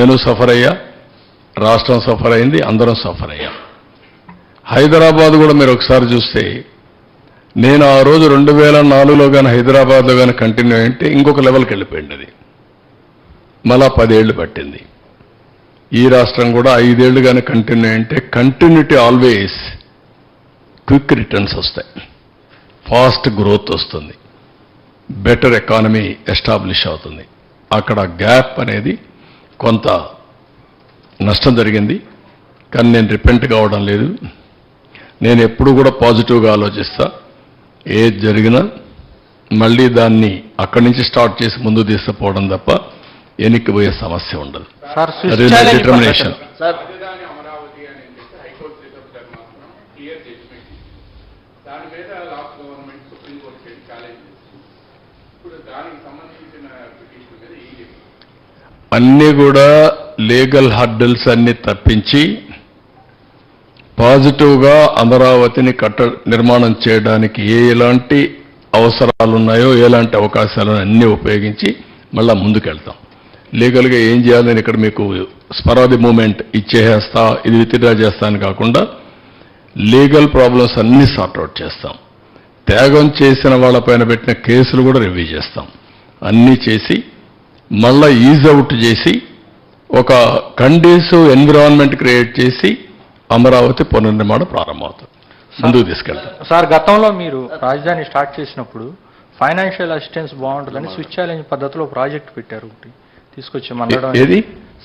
నేను సఫర్ అయ్యా రాష్ట్రం సఫర్ అయింది అందరం సఫర్ అయ్యాం హైదరాబాద్ కూడా మీరు ఒకసారి చూస్తే నేను ఆ రోజు రెండు వేల నాలుగులో కానీ హైదరాబాద్లో కానీ కంటిన్యూ అంటే ఇంకొక లెవెల్కి వెళ్ళిపోయింది అది మళ్ళా పదేళ్ళు పట్టింది. ఈ రాష్ట్రం కూడా ఐదేళ్ళు కానీ కంటిన్యూ అంటే కంటిన్యూటీ ఆల్వేస్ క్విక్ రిటర్న్స్ వస్తాయి. ఫాస్ట్ గ్రోత్ వస్తుంది. బెటర్ ఎకానమీ ఎస్టాబ్లిష్ అవుతుంది. అక్కడ గ్యాప్ అనేది కొంత నష్టం జరిగింది కానీ నేను రిపెంట్ కావడం లేదు. నేను ఎప్పుడు కూడా పాజిటివ్గా ఆలోచిస్తా. ఏది జరిగినా మళ్ళీ దాన్ని అక్కడి నుంచి స్టార్ట్ చేసి ముందు తీసుకుపోవడం తప్ప ఎన్నికపోయే సమస్య ఉండదు. ఇప్పుడు దానికి సంబంధించిన పిటిషన్ మీద అన్నీ కూడా లీగల్ హర్డల్స్ అన్ని తప్పించి పాజిటివ్గా అమరావతిని కట్ట నిర్మాణం చేయడానికి ఏ ఎలాంటి అవసరాలు ఉన్నాయో ఎలాంటి అవకాశాలు అన్నీ ఉపయోగించి మళ్ళా ముందుకెళ్తాం. లీగల్గా ఏం చేయాలని ఇక్కడ మీకు స్పరాది మూమెంట్ ఇచ్చేస్తా ఇది విత్డ్రా చేస్తా అని కాకుండా లీగల్ ప్రాబ్లమ్స్ అన్నీ సార్ట్అవుట్ చేస్తాం. త్యాగం చేసిన వాళ్ళపైన పెట్టిన కేసులు కూడా రివ్యూ చేస్తాం. అన్నీ చేసి మళ్ళా ఈజ్ అవుట్ చేసి ఒక కండీసివ్ ఎన్విరాన్మెంట్ క్రియేట్ చేసి అమరావతి పునర్నిర్మాణం ప్రారంభమవుతుంది. ముందుకు తీసుకెళ్తాం సార్ గతంలో మీరు రాజధాని స్టార్ట్ చేసినప్పుడు ఫైనాన్షియల్ అసిస్టెన్స్ బాగుంటుందని స్విచ్ ఛాలెంజ్ పద్ధతిలో ప్రాజెక్ట్ పెట్టారు ఒకటి. తీసుకొచ్చి మండడం ఏది?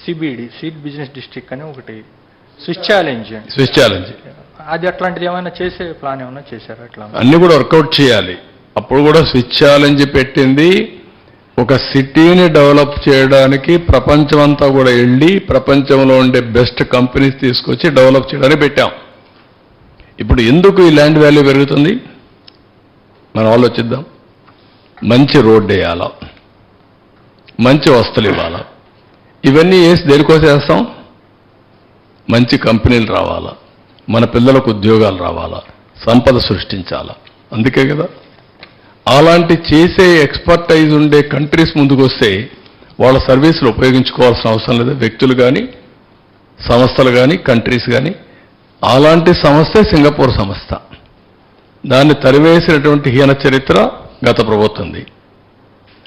సిబిడి సీడ్ బిజినెస్ డిస్ట్రిక్ట్ అని ఒకటి. స్విచ్ ఛాలెంజ్ స్విచ్ ఛాలెంజ్ అది అట్లాంటిది ఏమైనా చేసే ప్లాన్ ఏమైనా చేశారా అట్లా అన్ని కూడా వర్కౌట్ చేయాలి. అప్పుడు కూడా స్విచ్ ఛాలెంజ్ పెట్టింది. ఒక సిటీని డెవలప్ చేయడానికి ప్రపంచమంతా కూడా వెళ్ళి ప్రపంచంలో ఉండే బెస్ట్ కంపెనీస్ తీసుకొచ్చి డెవలప్ చేయడానికి పెట్టాం. ఇప్పుడు ఎందుకు ఈ ల్యాండ్ వాల్యూ పెరుగుతుంది? మనం ఆలోచిద్దాం. మంచి రోడ్డు వేయాలా. మంచి వస్తువులు ఇవ్వాలా. ఇవన్నీ వేసి దేనికోసం వేస్తాం మంచి కంపెనీలు రావాలా. మన పిల్లలకు ఉద్యోగాలు రావాలా. సంపద సృష్టించాలా. అందుకే కదా? అలాంటి చేసే ఎక్స్పర్టైజ్ ఉండే కంట్రీస్ ముందుకు వస్తే వాళ్ళ సర్వీసులు ఉపయోగించుకోవాల్సిన అవసరం లేదు. వ్యక్తులు కానీ సంస్థలు కానీ కంట్రీస్ కానీ అలాంటి సంస్థే సింగపూర్ సంస్థ. దాన్ని తరివేసినటువంటి హీన చరిత్ర గత ప్రభుత్వంది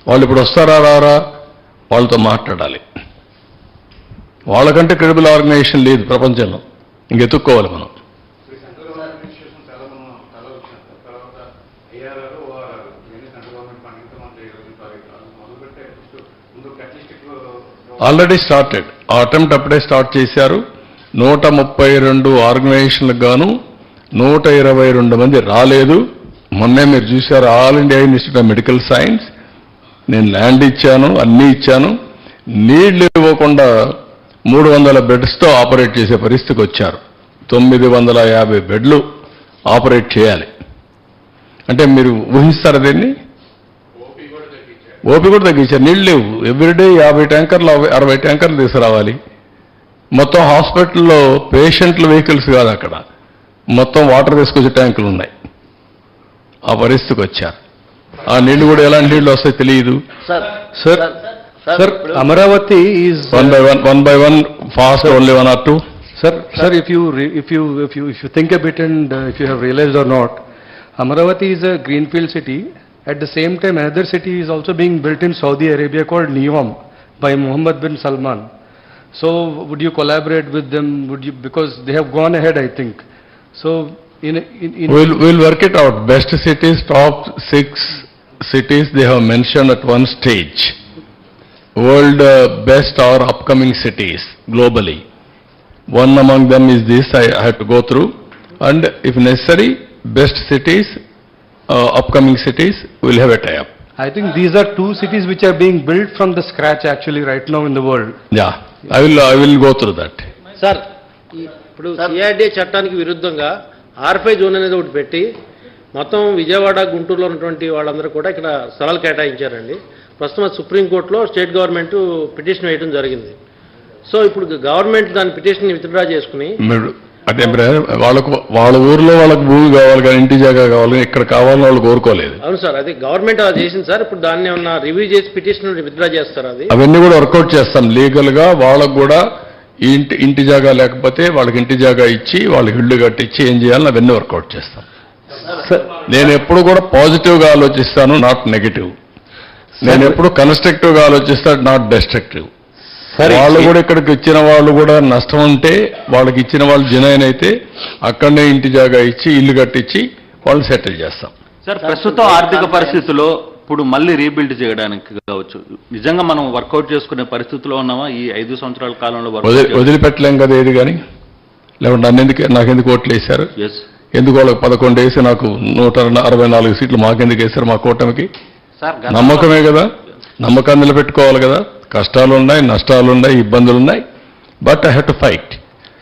వాళ్ళు ఇప్పుడు వస్తారా రారా? వాళ్ళతో మాట్లాడాలి. వాళ్ళకంటే క్రెడిబుల్ ఆర్గనైజేషన్ లేదు ప్రపంచంలో. ఇంకెతుక్కోవాలి మనం. ఆల్రెడీ స్టార్టెడ్ ఆ అటెంప్ట్ అప్పుడే స్టార్ట్ చేశారు. నూట ముప్పై రెండు ఆర్గనైజేషన్లకు గాను నూట ఇరవై రెండు మంది రాలేదు. మొన్నే మీరు చూశారు All India Institute of Medical Science. నేను ల్యాండ్ ఇచ్చాను అన్నీ ఇచ్చాను. నీళ్ళు ఇవ్వకుండా మూడు వందల బెడ్స్తో ఆపరేట్ చేసే పరిస్థితికి వచ్చారు. తొమ్మిది వందల యాభై బెడ్లు ఆపరేట్ చేయాలి. అంటే మీరు ఊహిస్తారా దీన్ని? ఓపి కూడా తగ్గించారు. నీళ్ళు లేవు. ఎవ్రీడే యాభై ట్యాంకర్లు అరవై- ట్యాంకర్లు తీసుకురావాలి. మొత్తం హాస్పిటల్లో పేషెంట్ల వెహికల్స్ కాదు అక్కడ. మొత్తం వాటర్ తీసుకొచ్చే ట్యాంకులు ఉన్నాయి. ఆ పరిస్థితికి వచ్చారు. ఆ నీళ్ళు కూడా ఎలాంటి నీళ్ళు వస్తాయి తెలియదు. Sir sir sir Amaravati is one by one one by one fast only one or two if you, re- if you, if you, if you think a bit and uh, if you have realized or not, Amaravati is a greenfield city. At the same time, another city is also being built in Saudi Arabia called Neom by Mohammed bin Salman. So would you collaborate with them? Would you, because they have gone ahead, I think. So in, in, in. We'll, we'll work it out. Best cities, top six cities they have mentioned at one stage. World uh, best or upcoming cities globally. One among them is this I I had to go through. And if necessary, best cities, upcoming cities, we'll have a tie-up. I think these are two cities which are being built from the scratch actually right now in the world. Yeah, I will, I will go through that. Sir ఇప్పుడు CRDA చట్టానికి విరుద్ధంగా R5 zone అనేది ఒకటి పెట్టి మొత్తం విజయవాడ గుంటూరులో ఉన్నటువంటి వాళ్ళందరూ కూడా ఇక్కడ స్థలాలు కేటాయించారండి ప్రస్తుతం సుప్రీంకోర్టులో స్టేట్ గవర్నమెంట్ పిటిషన్ వేయడం జరిగింది సో ఇప్పుడు గవర్నమెంట్ దాని పిటిషన్ విత్డ్రా చేసుకుని అదే బ్రదర్ వాళ్ళకు వాళ్ళ ఊర్లో వాళ్ళకి భూమి కావాలి కానీ ఇంటి జాగా కావాలి కానీ ఇక్కడ కావాలని వాళ్ళు కోరుకోలేదు. అవును సార్ అది గవర్నమెంట్ అలా చేసింది సార్. ఇప్పుడు దాన్ని ఏమన్నా రివ్యూ చేసి పిటిషన్ విత్డ్రా చేస్తారు అది? అవన్నీ కూడా వర్కౌట్ చేస్తాం. లీగల్గా వాళ్ళకు కూడా ఇంటి ఇంటి జాగా లేకపోతే వాళ్ళకి ఇంటి జాగా ఇచ్చి వాళ్ళకి ఇల్లు కట్టించి ఏం చేయాలని అవన్నీ వర్కౌట్ చేస్తాం. నేను ఎప్పుడు కూడా పాజిటివ్గా ఆలోచిస్తాను నాట్ నెగిటివ్. నేను ఎప్పుడు కన్స్ట్రక్టివ్గా ఆలోచిస్తాను నాట్ డెస్ట్రక్టివ్. వాళ్ళు కూడా ఇక్కడికి ఇచ్చిన వాళ్ళు కూడా నష్టం ఉంటే వాళ్ళకి ఇచ్చిన వాళ్ళు జనైన్ అయితే అక్కడనే ఇంటి జాగా ఇచ్చి ఇల్లు కట్టించి వాళ్ళు సెటిల్ చేస్తాం. సార్ ప్రస్తుతం ఆర్థిక పరిస్థితుల్లో ఇప్పుడు మళ్ళీ రీబిల్డ్ చేయడానికి కావచ్చు. నిజంగా మనం వర్కౌట్ చేసుకునే పరిస్థితిలో ఉన్నామా? ఈ ఐదు సంవత్సరాల కాలంలో వదిలి వదిలిపెట్టలేం కదా ఏది కానీ? లేకుంటే నన్ను ఎందుకు నాకెందుకు ఓట్లు వేశారు? ఎస్ ఎందుకు వాళ్ళకి పదకొండు వేసి నాకు నూట అరవై నాలుగు సీట్లు మాకెందుకు వేశారు మా కూటమికి? సార్ నమ్మకమే కదా? నమ్మకాన్ని నిలబెట్టుకోవాలి కదా? కష్టాలు ఉన్నాయి నష్టాలు ఉన్నాయి ఇబ్బందులు ఉన్నాయి but I have to fight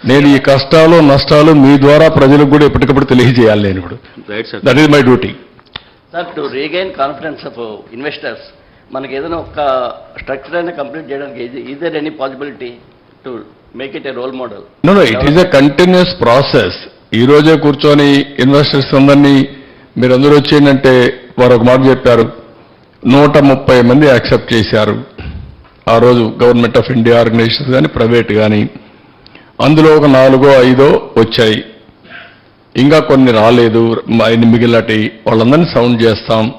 నేను ఈ కష్టాలు నష్టాలు మీ ద్వారా ప్రజలకు కూడా ఎప్పటికప్పుడు తెలియజేయాలి నేను ఇప్పుడు. Right sir that is my duty sir to regain confidence of investors మనకి ఏదైనా ఒక స్ట్రక్చర్ అయినా కంప్లీట్ చేయడానికి is there any possibility to make it a role model no no it is a continuous process ఈ రోజే కూర్చొని investors అందరినీ మీరందరూ వచ్చిందంటే వారు ఒక మాట చెప్పారు. నూట ముప్పై మంది యాక్సెప్ట్ చేశారు. ఆ రోజు గవర్నమెంట్ ఆఫ్ ఇండియా ఆర్గనైజేషన్స్ కానీ ప్రైవేట్ కానీ అందులో ఒక నాలుగో ఐదో వచ్చాయి. ఇంకా కొన్ని రాలేదు మ- మిగిలినటి వాళ్ళందరినీ సౌండ్ చేస్తాం.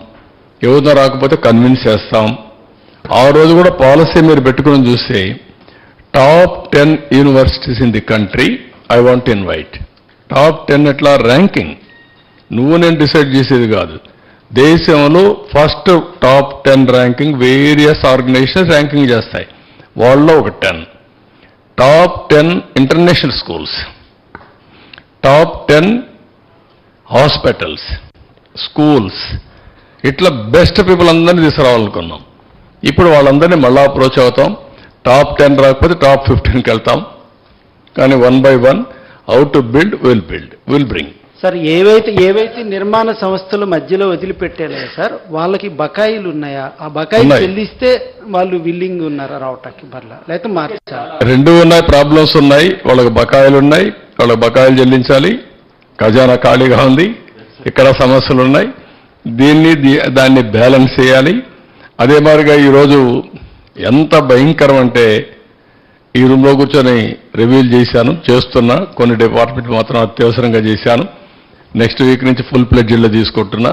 ఎవరితో రాకపోతే కన్విన్స్ చేస్తాం. ఆ రోజు కూడా పాలసీ మీరు పెట్టుకుని చూస్తే top ten universities in the country I want invite top ten ఎట్లా? ర్యాంకింగ్ నువ్వు నేను డిసైడ్ చేసేది కాదు. దేశంలో first top ten ranking various organisations ranking చేస్తాయి. వాళ్ళలో ఒక ten. Top ten international schools. Top ten hospitals schools. ఇట్లా బెస్ట్ పీపుల్ అందరినీ తీసుకురావాలనుకున్నాం. ఇప్పుడు వాళ్ళందరినీ మళ్ళీ అప్రోచ్ అవుతాం. టాప్ టెన్ రాకపోతే టాప్ ఫిఫ్టీన్కి వెళ్తాం. కానీ one by one out to build will build will bring sir ఏవైతే ఏవైతే నిర్మాణ సంస్థలు మధ్యలో వదిలిపెట్టారో సార్ వాళ్ళకి బకాయిలు ఉన్నాయా? ఆ బకాయిలు. చెల్లిస్తే వాళ్ళు విల్లింగ్ ఉన్నారా రావటానికి మరలా లేకపోతే మార్చాలా రెండు ఉన్నాయి ప్రాబ్లమ్స్ ఉన్నాయి. వాళ్ళకి బకాయిలు ఉన్నాయి. వాళ్ళకి బకాయిలు చెల్లించాలి. ఖజానా ఖాళీగా ఉంది. ఇక్కడ సమస్యలు ఉన్నాయి. దీన్ని దాన్ని బ్యాలెన్స్ చేయాలి. అదే మాదిరిగా ఈరోజు ఎంత భయంకరం అంటే ఈ రూమ్లో కూర్చొని రివ్యూలు చేశాను చేస్తున్నా. కొన్ని డిపార్ట్మెంట్ మాత్రం అత్యవసరంగా చేశాను. నెక్స్ట్ వీక్ నుంచి ఫుల్ ప్లెడ్జిల్లో తీసుకుంటున్నా.